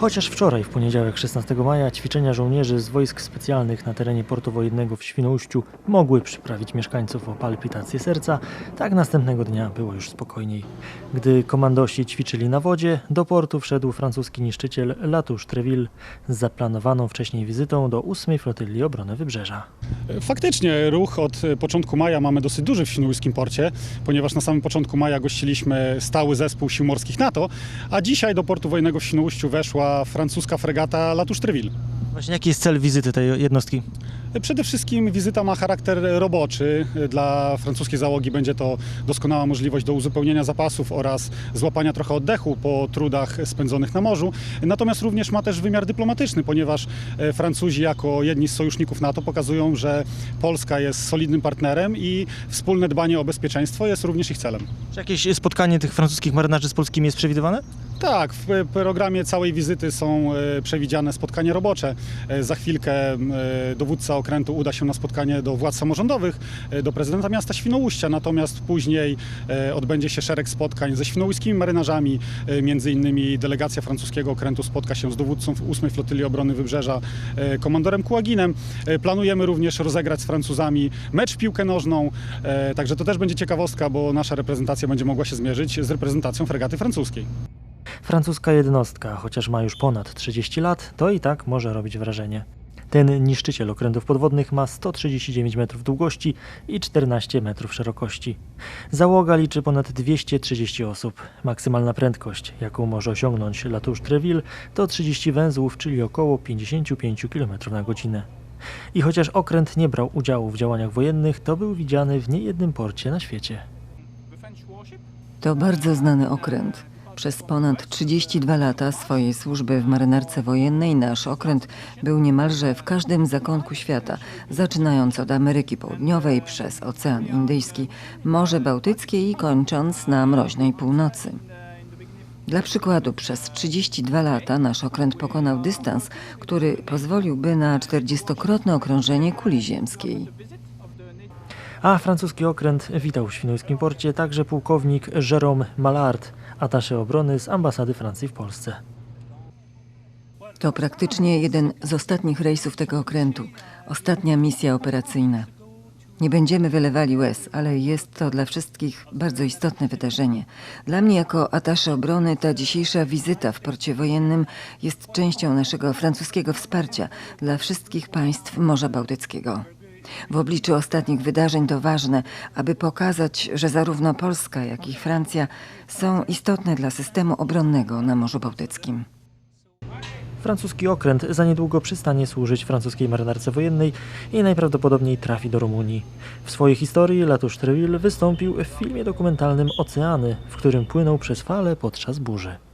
Chociaż wczoraj, w poniedziałek 16 maja, ćwiczenia żołnierzy z wojsk specjalnych na terenie portu wojennego w Świnoujściu mogły przyprawić mieszkańców o palpitację serca, tak następnego dnia było już spokojniej. Gdy komandosi ćwiczyli na wodzie, do portu wszedł francuski niszczyciel Latouche Treville z zaplanowaną wcześniej wizytą do 8 Flotyli Obrony Wybrzeża. Faktycznie ruch od początku maja mamy dosyć duży w Świnoujskim Porcie, ponieważ na samym początku maja gościliśmy stały zespół sił morskich NATO, a dzisiaj do portu wojennego w Świnoujściu weszła francuska fregata Latouche Treville. Właśnie jaki jest cel wizyty tej jednostki? Przede wszystkim wizyta ma charakter roboczy. Dla francuskiej załogi będzie to doskonała możliwość do uzupełnienia zapasów oraz złapania trochę oddechu po trudach spędzonych na morzu. Natomiast również ma też wymiar dyplomatyczny, ponieważ e, Francuzi jako jedni z sojuszników NATO pokazują, że Polska jest solidnym partnerem i wspólne dbanie o bezpieczeństwo jest również ich celem. Czy jakieś spotkanie tych francuskich marynarzy z polskimi jest przewidywane? Tak, w programie całej wizyty są e, przewidziane spotkania robocze. E, Za chwilkę e, dowódca okrętu uda się na spotkanie do władz samorządowych, do prezydenta miasta Świnoujścia, natomiast później odbędzie się szereg spotkań ze świnoujskimi marynarzami, między innymi delegacja francuskiego okrętu spotka się z dowódcą 8 Flotyli Obrony Wybrzeża, komandorem Kułaginem. Planujemy również rozegrać z Francuzami mecz piłkę nożną, także to też będzie ciekawostka, bo nasza reprezentacja będzie mogła się zmierzyć z reprezentacją fregaty francuskiej. Francuska jednostka, chociaż ma już ponad 30 lat, to i tak może robić wrażenie. Ten niszczyciel okrętów podwodnych ma 139 metrów długości i 14 metrów szerokości. Załoga liczy ponad 230 osób. Maksymalna prędkość, jaką może osiągnąć Latouche Treville, to 30 węzłów, czyli około 55 km na godzinę. I chociaż okręt nie brał udziału w działaniach wojennych, to był widziany w niejednym porcie na świecie. To bardzo znany okręt. Przez ponad 32 lata swojej służby w marynarce wojennej nasz okręt był niemalże w każdym zakątku świata, zaczynając od Ameryki Południowej przez Ocean Indyjski, Morze Bałtyckie i kończąc na mroźnej północy. Dla przykładu, przez 32 lata nasz okręt pokonał dystans, który pozwoliłby na 40-krotne okrążenie kuli ziemskiej. A francuski okręt witał w świnoujskim porcie także pułkownik Jérôme Mallard, atasze obrony z ambasady Francji w Polsce. To praktycznie jeden z ostatnich rejsów tego okrętu, ostatnia misja operacyjna. Nie będziemy wylewali łez, ale jest to dla wszystkich bardzo istotne wydarzenie. Dla mnie jako atasze obrony ta dzisiejsza wizyta w porcie wojennym jest częścią naszego francuskiego wsparcia dla wszystkich państw Morza Bałtyckiego. W obliczu ostatnich wydarzeń to ważne, aby pokazać, że zarówno Polska, jak i Francja są istotne dla systemu obronnego na Morzu Bałtyckim. Francuski okręt za niedługo przystanie służyć francuskiej marynarce wojennej i najprawdopodobniej trafi do Rumunii. W swojej historii Latouche Treville wystąpił w filmie dokumentalnym Oceany, w którym płynął przez fale podczas burzy.